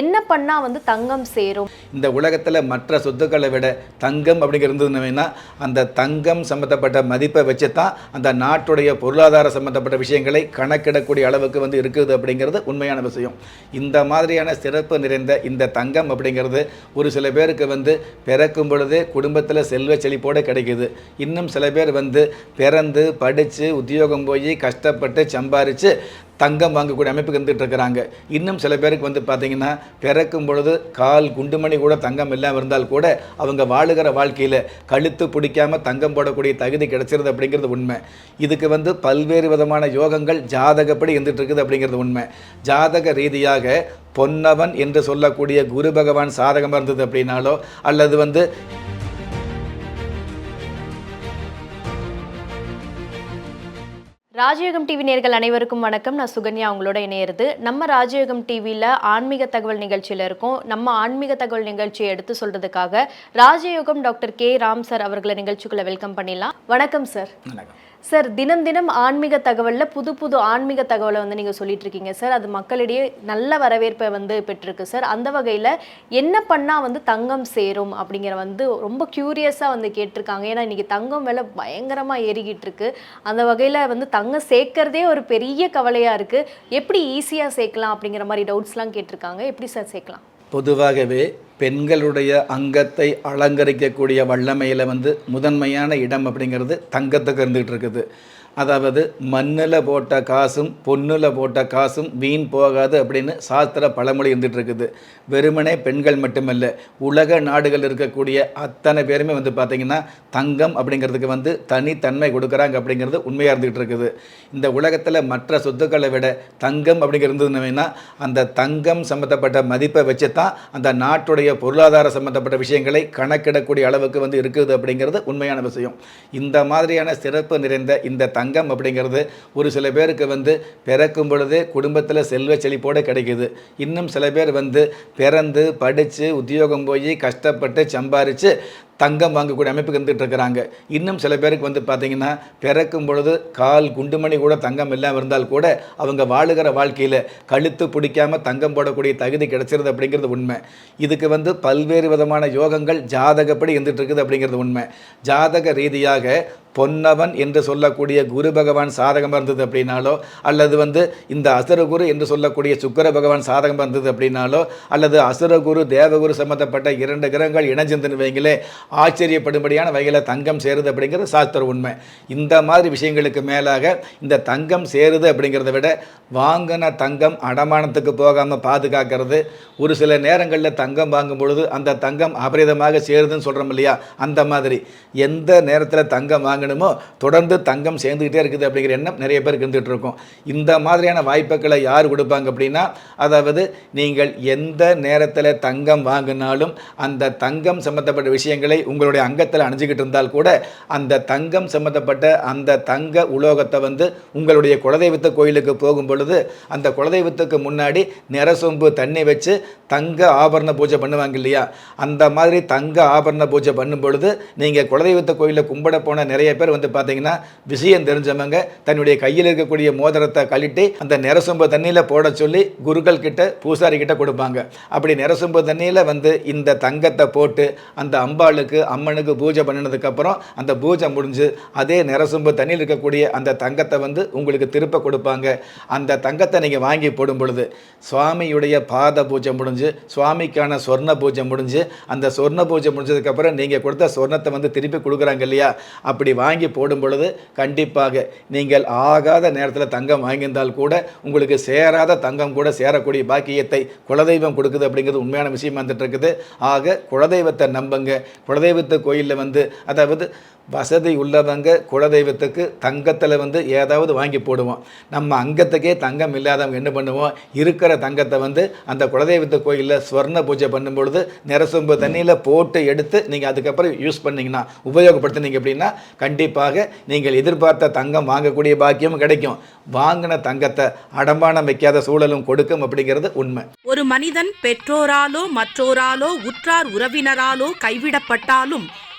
என்ன பண்ணால் வந்து தங்கம் சேரும்? இந்த உலகத்தில் மற்ற சொத்துக்களை விட தங்கம் அப்படிங்கிறது அந்த தங்கம் சம்மந்தப்பட்ட மதிப்பை வச்சு தான் அந்த நாட்டுடைய பொருளாதார சம்மந்தப்பட்ட விஷயங்களை கணக்கிடக்கூடிய அளவுக்கு வந்து இருக்குது அப்படிங்கிறது உண்மையான விஷயம். இந்த மாதிரியான சிறப்பு நிறைந்த இந்த தங்கம் அப்படிங்கிறது ஒரு சில பேருக்கு வந்து பிறக்கும் பொழுதே குடும்பத்தில் செல்வ செழிப்போடு கிடைக்குது. இன்னும் சில பேர் வந்து பிறந்து படித்து உத்தியோகம் போய் கஷ்டப்பட்டு சம்பாரித்து தங்கம் வாங்கக்கூடிய அமைப்புக்கு வந்துட்டு இருக்கிறாங்க. இன்னும் சில பேருக்கு வந்து பார்த்திங்கன்னா பிறக்கும் பொழுது கால் குண்டுமணி கூட தங்கம் இல்லாமல் இருந்தால் கூட அவங்க வாழுகிற வாழ்க்கையில் கழுத்து பிடிக்காம தங்கம் போடக்கூடிய தகுதி கிடைச்சிருது அப்படிங்கிறது உண்மை. இதுக்கு வந்து பல்வேறு விதமான யோகங்கள் ஜாதகப்படி இருந்துட்டு இருக்குது அப்படிங்கிறது உண்மை. ஜாதக ரீதியாக பொன்னவன் என்று சொல்லக்கூடிய குரு பகவான் சாதகமாக இருந்தது அப்படின்னாலோ அல்லது வந்து ராஜயோகம் டிவி நேர்கள் அனைவருக்கும் வணக்கம். நான் சுகன்யா உங்களோட இணையிறது. நம்ம ராஜயோகம் டிவியில் ஆன்மீக தகவல் நிகழ்ச்சியில் இருக்கோம். நம்ம ஆன்மீக தகவல் நிகழ்ச்சியை எடுத்து சொல்றதுக்காக ராஜயோகம் டாக்டர் கே. ராம் சார் அவர்களை நிகழ்ச்சிக்குள்ள வெல்கம் பண்ணிடலாம். வணக்கம் சார். வணக்கம். சார் தினம் தினம் ஆன்மீக தகவலில் புது புது ஆன்மீக தகவலை வந்து நீங்கள் சொல்லிட்டு இருக்கீங்க சார் அது மக்களிடையே நல்ல வரவேற்பை வந்து பெற்றிருக்கு. சார் அந்த வகையில் என்ன பண்ணால் வந்து தங்கம் சேரும் அப்படிங்கிற வந்து ரொம்ப க்யூரியஸாக வந்து கேட்டிருக்காங்க. ஏன்னா இன்றைக்கி தங்கம் விலை பயங்கரமாக ஏறிக்கிட்டு இருக்கு அந்த வகையில் வந்து தங்கம் சேர்க்கறதே ஒரு பெரிய கவலையாக இருக்குது எப்படி ஈஸியாக சேர்க்கலாம் அப்படிங்கிற மாதிரி டவுட்ஸ்லாம் கேட்டிருக்காங்க. எப்படி சார் சேர்க்கலாம்? பொதுவாகவே பெண்களுடைய அங்கத்தை அலங்கரிக்கக்கூடிய வல்லமையில் வந்து முதன்மையான இடம் அப்படிங்கிறது தங்கத்துக்கு இருந்துகிட்டு இருக்குது. அதாவது மண்ணில் போட்ட காசும் பொண்ணில் போட்ட காசும் வீண் போகாது அப்படின்னு சாஸ்திர பழமொழி இருந்துகிட்டு இருக்குது. வெறுமனே பெண்கள் மட்டுமல்ல உலக நாடுகள் இருக்கக்கூடிய அத்தனை பேருமே வந்து பார்த்திங்கன்னா தங்கம் அப்படிங்கிறதுக்கு வந்து தனித்தன்மை கொடுக்குறாங்க அப்படிங்கிறது உண்மையாக இருந்துகிட்டு இருக்குது. இந்த உலகத்தில் மற்ற சொத்துக்களை விட தங்கம் அப்படிங்கிறதுனா அந்த தங்கம் சம்மந்தப்பட்ட மதிப்பை வச்சு தான் அந்த நாட்டுடைய பொருளாதார சம்மந்தப்பட்ட விஷயங்களை கணக்கிடக்கூடிய அளவுக்கு வந்து இருக்குது அப்படிங்கிறது உண்மையான விஷயம். இந்த மாதிரியான சிறப்பு நிறைந்த இந்த தங்கம் அப்படிங்கிறது ஒரு சில பேருக்கு வந்து பிறக்கும் பொழுதே குடும்பத்தில் செல்வ செழிப்போடு கிடைக்குது. இன்னும் சில பேர் வந்து பிறந்து படித்து உத்தியோகம் போய் கஷ்டப்பட்டு சம்பாரித்து தங்கம் வாங்கக்கூடிய அமைப்புக்கு இருந்துகிட்டு இருக்கிறாங்க. இன்னும் சில பேருக்கு வந்து பார்த்தீங்கன்னா பிறக்கும் பொழுது கால் குண்டுமணி கூட தங்கம் இல்லாமல் இருந்தால் கூட அவங்க வாழுகிற வாழ்க்கையில் கழுத்து பிடிக்காம தங்கம் போடக்கூடிய தகுதி கிடைச்சிருது அப்படிங்கிறது உண்மை. இதுக்கு வந்து பல்வேறு விதமான யோகங்கள் ஜாதகப்படி இருந்துகிட்டு இருக்குது அப்படிங்கிறது உண்மை. ஜாதக ரீதியாக பொன்னவன் என்று சொல்லக்கூடிய குரு பகவான் சாதகமாக இருந்தது அப்படின்னாலோ அல்லது வந்து இந்த அசுரகுரு என்று சொல்லக்கூடிய சுக்கர பகவான் சாதகமாக இருந்தது அப்படின்னாலோ அல்லது அசுரகுரு தேவகுரு சம்மந்தப்பட்ட இரண்டு கிரகங்கள் இணைஞ்சிருந்துன்னு வைங்களே ஆச்சரியப்படும்படியான வகையில் தங்கம் சேருது அப்படிங்கிறது சாஸ்திர உண்மை. இந்த மாதிரி விஷயங்களுக்கு மேலாக இந்த தங்கம் சேருது அப்படிங்கிறத விட வாங்கின தங்கம் அடமானத்துக்கு போகாமல் பாதுகாக்கிறது. ஒரு சில நேரங்களில் தங்கம் வாங்கும் பொழுது அந்த தங்கம் அபரிதமாக சேருதுன்னு சொல்கிறோம் இல்லையா? அந்த மாதிரி. எந்த நேரத்தில் தங்கம் வாங்கணுமோ தொடர்ந்து தங்கம் சேர்ந்துக்கிட்டே இருக்குது அப்படிங்கிற எண்ணம் நிறைய பேருக்கு இருந்துகிட்டு இருக்கும். இந்த மாதிரியான வாய்ப்புகளை யார் கொடுப்பாங்க அப்படின்னா அதாவது நீங்கள் எந்த நேரத்தில் தங்கம் வாங்கினாலும் அந்த தங்கம் சம்மந்தப்பட்ட விஷயங்களை உங்களுடைய அங்கத்தில் அணிஞ்சிக்கிட்டு இருந்தால் கூட அந்த தங்கம் சம்மந்தப்பட்ட அந்த தங்க உலோகத்தை வந்து உங்களுடைய குலதெய்வத்து கோயிலுக்கு போகும் பொழுது அந்த குலதெய்வத்துக்கு முன்னாடி நிறசொம்பு தண்ணி வச்சு தங்க ஆபரண பூஜை பண்ணுவாங்க இல்லையா? அந்த மாதிரி தங்க ஆபரண பூஜை பண்ணும் பொழுது நீங்கள் குலதெய்வத்து கோயிலில் கும்பிட போன நிறைய பேர் வந்து பார்த்தீங்கன்னா விஷயம் தெரிஞ்சவங்க தன்னுடைய கையில் இருக்கக்கூடிய மோதிரத்தை கழட்டி அந்த நிறசொம்பு தண்ணியில் போட சொல்லி குருக்கள் கிட்ட பூசாரி கிட்ட கொடுப்பாங்க. அப்படி நிறசொம்பு தண்ணியில் வந்து இந்த தங்கத்தை போட்டு அந்த அம்பாளுக்கு அம்மனுக்கு பூஜை பண்ணினதுக்கப்புறம் அந்த பூஜை முடிஞ்சு அதே நிறசொம்பு தண்ணியில் இருக்கக்கூடிய அந்த தங்கத்தை வந்து உங்களுக்கு திருப்ப கொடுப்பாங்க. அந்த தங்கத்தை நீங்கள் வாங்கி போடும் பொழுது சுவாமியுடைய பாத பூஜை முடிஞ்சு சுவாமிக்கான சொர்ண பூஜை முடிஞ்சு அந்த சொர்ண பூஜை முடிஞ்சதுக்கப்புறம் நீங்கள் கொடுத்த சொர்ணத்தை வந்து திருப்பி கொடுக்குறாங்க இல்லையா? அப்படி வாங்கி போடும் பொழுது கண்டிப்பாக நீங்கள் ஆகாத நேரத்தில் தங்கம் வாங்கியிருந்தால் கூட உங்களுக்கு சேராத தங்கம் கூட சேரக்கூடிய பாக்கியத்தை குலதெய்வம் கொடுக்குது அப்படிங்கிறது உண்மையான விஷயம் வந்துட்டு இருக்குது. ஆக குலதெய்வத்தை நம்புங்க. குலதெய்வத்து கோயிலில் வந்து அதாவது வசதி உள்ளவங்க குலதெய்வத்துக்கு தங்கத்தில் வந்து ஏதாவது வாங்கி போடுவோம். நம்ம அங்கத்துக்கே தங்கம் இல்லாதவங்க என்ன பண்ணுவோம்? இருக்கிற தங்கத்தை வந்து அந்த குலதெய்வத்து கோயிலில் ஸ்வர்ண பூஜை பண்ணும் பொழுது தண்ணியில் போட்டு எடுத்து நீங்கள் அதுக்கப்புறம் யூஸ் பண்ணிங்கன்னா உபயோகப்படுத்துனீங்க அப்படின்னா கண்டிப்பாக நீங்கள் எதிர்பார்த்த தங்கம் வாங்கக்கூடிய பாக்கியம் கிடைக்கும். வாங்கின தங்கத்தை அடமானம் வைக்காத சூழலும் கொடுக்கும் அப்படிங்கிறது உண்மை. ஒரு மனிதன் பெற்றோராலோ மற்றோராலோ உற்றார் உறவினராலோ கைவிடப்பட்டாலும்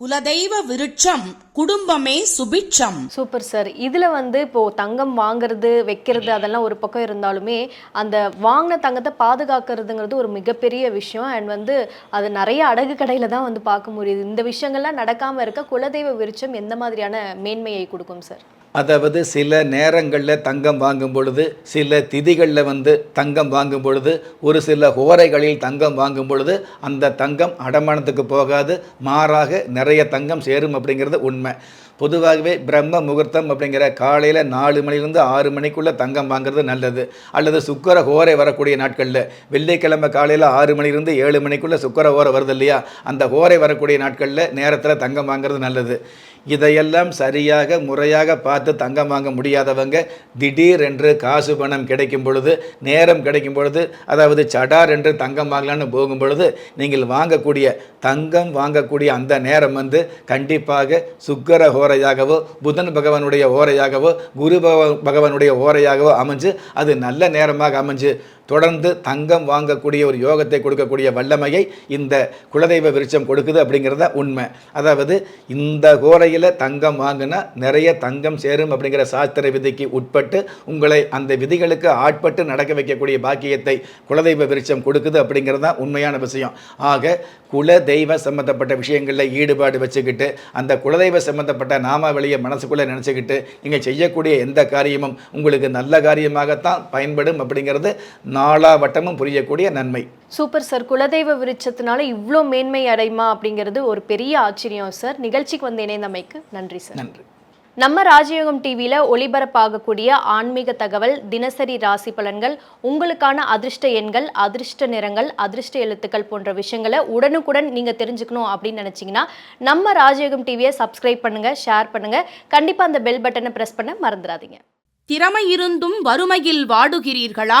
குலதெய்வ விருட்சம் குடும்பமே சுபிட்சம். Super sir. இதில் வந்து இப்போது தங்கம் வாங்குறது வைக்கிறது அதெல்லாம் ஒரு பக்கம் இருந்தாலுமே அந்த வாங்கின தங்கத்தை பாதுகாக்கிறதுங்கிறது ஒரு மிகப்பெரிய விஷயம். அண்ட் வந்து அது நிறைய அடகு கடையில் தான் வந்து பார்க்க முடியுது. இந்த விஷயங்கள்லாம் நடக்காமல் இருக்க குலதெய்வ விருட்சம் எந்த மாதிரியான மேன்மையை கொடுக்கும் சார்? அதாவது சில நேரங்களில் தங்கம் வாங்கும் பொழுது சில திதிகளில் வந்து தங்கம் வாங்கும் பொழுது ஒரு சில ஹோரைகளில் தங்கம் வாங்கும் பொழுது அந்த தங்கம் அடமானத்துக்கு போகாது மாறாக நிறைய தங்கம் சேரும் அப்படிங்கிறது உண்மை. பொதுவாகவே பிரம்ம முகூர்த்தம் அப்படிங்கிற காலையில் நாலு மணிலேருந்து ஆறு மணிக்குள்ளே தங்கம் வாங்குறது நல்லது. அல்லது சுக்கர ஹோரை வரக்கூடிய நாட்களில் வெள்ளிக்கிழமை காலையில் ஆறு மணிலேருந்து ஏழு மணிக்குள்ளே சுக்கர ஹோரை வருது இல்லையா? அந்த ஹோரை வரக்கூடிய நாட்களில் நேரத்தில் தங்கம் வாங்குறது நல்லது. இதையெல்லாம் சரியாக முறையாக பார்த்து தங்கம் வாங்க முடியாதவங்க திடீர் என்று காசு பணம் கிடைக்கும் பொழுது நேரம் கிடைக்கும் பொழுது அதாவது சடார் என்று தங்கம் வாங்கலான்னு போகும் பொழுது நீங்கள் வாங்கக்கூடிய தங்கம் வாங்கக்கூடிய அந்த நேரம் வந்து கண்டிப்பாக சுக்கர ஓரையாகவோ புதன் பகவானுடைய ஓரையாகவோ குரு பகவ- பகவானுடைய ஓரையாகவோ அமைஞ்சு அது நல்ல நேரமாக அமைஞ்சு தொடர்ந்து தங்கம் வாங்கக்கூடிய ஒரு யோகத்தை கொடுக்கக்கூடிய வல்லமையை இந்த குலதெய்வ விருட்சம் கொடுக்குது அப்படிங்கிறத உண்மை. அதாவது இந்த கோரையில் தங்கம் வாங்கினா நிறைய தங்கம் சேரும் அப்படிங்கிற சாஸ்திர விதிக்கு உட்பட்டு உங்களை அந்த விதிகளுக்கு ஆட்பட்டு நடக்க வைக்கக்கூடிய பாக்கியத்தை குலதெய்வ விருட்சம் கொடுக்குது அப்படிங்கிறது தான் உண்மையான விஷயம். ஆக குலதெய்வ சம்மந்தப்பட்ட விஷயங்களில் ஈடுபாடு வச்சுக்கிட்டு அந்த குலதெய்வ சம்மந்தப்பட்ட நாமாவளியை மனசுக்குள்ளே நினச்சிக்கிட்டு நீங்கள் செய்யக்கூடிய எந்த காரியமும் உங்களுக்கு நல்ல காரியமாகத்தான் பயன்படும் அப்படிங்கிறது நாளாவட்டமும் புரியக்கூடிய நன்மை. Super sir. குலதெய்வ விருட்சத்தினால இவ்வளோ மேன்மை அடையுமா அப்படிங்கிறது ஒரு பெரிய ஆச்சரியம் சார். நிகழ்ச்சிக்கு வந்து இணைந்தமைக்கு நன்றி சார். நன்றி. நம்ம ராஜயோகம் டிவியில் ஒளிபரப்பாகக்கூடிய ஆன்மீக தகவல் தினசரி ராசி பலன்கள் உங்களுக்கான அதிர்ஷ்ட எண்கள் அதிர்ஷ்ட நிறங்கள் அதிர்ஷ்ட எழுத்துக்கள் போன்ற விஷயங்களை உடனுக்குடன் நீங்கள் தெரிஞ்சுக்கணும் அப்படின்னு நினச்சிங்கன்னா நம்ம ராஜயோகம் டிவியை சப்ஸ்கிரைப் பண்ணுங்கள் ஷேர் பண்ணுங்கள் கண்டிப்பாக அந்த பெல் பட்டனை ப்ரெஸ் பண்ண மறந்துடாதீங்க. திறமை இருந்தும் வறுமையில் வாடுகிறீர்களா?